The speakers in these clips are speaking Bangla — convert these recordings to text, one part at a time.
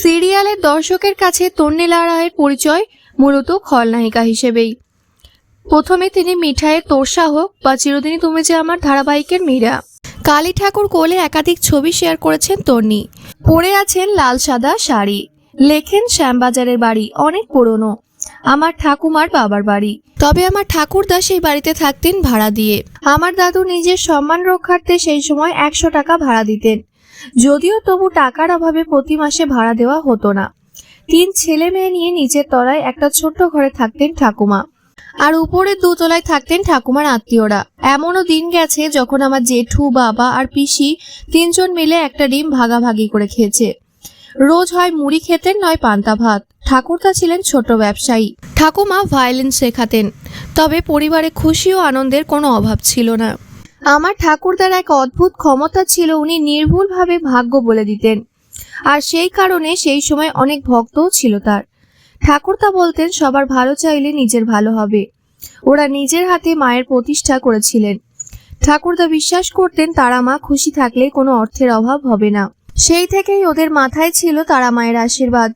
সিরিয়ালের দর্শকের কাছে তন্নিলা রায়ের পরিচয় মূলত খলনায়িকা হিসেবেই। প্রথমে তিনি মিঠাইয়ের তোরসা হোক বা চিরদিনই তুমি যে আমার ধারাবাহিকের মীরা। কালী ঠাকুর কোলে একাধিক ছবি শেয়ার করেছেন তন্নি। পরে আছেন লাল সাদা শাড়ি। লেখেন শ্যামবাজারের বাড়ি, অনেক পুরনো। আমার ঠাকুমার বাবার বাড়ি। তবে আমার ঠাকুরদা সেই বাড়িতে থাকতেন ভাড়া দিয়ে। আমার দাদু নিজের সম্মান রক্ষার্থে সেই সময় একশো টাকা ভাড়া দিতেন। যদিও তবু টাকার অভাবে প্রতি মাসে ভাড়া দেওয়া হতো না। তিন ছেলে মেয়ে নিয়ে নিচের তলায় একটা ছোট্ট ঘরে থাকতেন ঠাকুমা। আর উপরে দুতলায় থাকতেন ঠাকুমার আত্মীয়রা। এমনও দিন গেছে যখন আমার জেঠু, বাবা আর পিসি তিনজন মিলে একটা ডিম ভাগাভাগি করে খেয়েছে। রোজ হয় মুড়ি খেতেন, নয় পান্তা ভাত। ঠাকুরদা ছিলেন ছোট ব্যবসায়ী। ঠাকুমা ভায়োলিন শেখাতেন। তবে পরিবারে খুশি ও আনন্দের কোনো অভাব ছিল না। আমার ঠাকুরদার এক অদ্ভুত ক্ষমতা ছিল, উনি নির্ভুলভাবে ভাগ্য বলে দিতেন। আর সেই কারণে সেই সময় অনেক ভক্তও ছিল তার। ঠাকুরদা বলতেন, সবার ভালো চাইলে নিজের ভালো হবে। ওরা নিজের হাতে মায়ের প্রতিষ্ঠা করেছিলেন। ঠাকুরদা বিশ্বাস করতেন, তারা মা খুশি থাকলে কোনো অর্থের অভাব হবে না। সেই থেকেই ওদের মাথায় ছিল তারা মায়ের আশীর্বাদ।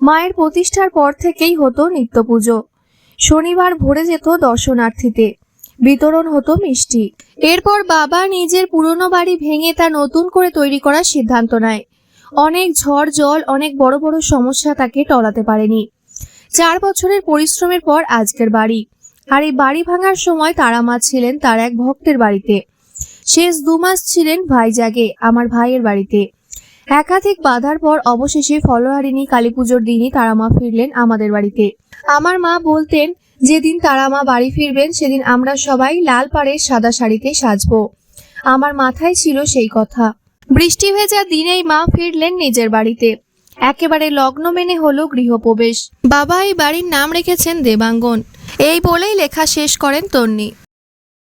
মায়ের প্রতিষ্ঠার পর থেকেই হতো নিত্য পুজো শনিবার ভরে যেত দর্শনার্থীতে। বিতরণ হতো মিষ্টি। এরপর বাবা নিজের পুরনো বাড়ি ভেঙে তা নতুন করে তৈরি করার সিদ্ধান্ত নেয়। অনেক ঝড়, জল, অনেক বড় বড় সমস্যা তাকে টলাতে পারেনি। চার বছরের পরিশ্রমের পর আজকের বাড়ি। আর এই বাড়ি ভাঙার সময় তারা মা ছিলেন তার এক ভক্তের বাড়িতে। শেষ দু মাস ছিলেন ভাইজাগে আমার ভাইয়ের বাড়িতে। একাধিক বাধার পর অবশেষে ফলোহারিণী কালী পুজোর দিনই তারা মা ফিরলেন আমাদের বাড়িতে। আমার মা বলতেন যেদিন তারা মা বাড়ি ফিরবেন, সেদিন আমরা সবাই লাল পাড়ের সাদা শাড়িতে সাজবো। আমার মাথায় ছিল সেই কথা। বৃষ্টি ভেজা দিনেই মা ফিরলেন নিজের বাড়িতে। একেবারে লগ্ন মেনে হলো গৃহপ্রবেশ। বাবা এই বাড়ির নাম রেখেছেন দেবাঙ্গন। এই বলেই লেখা শেষ করেন তন্নি।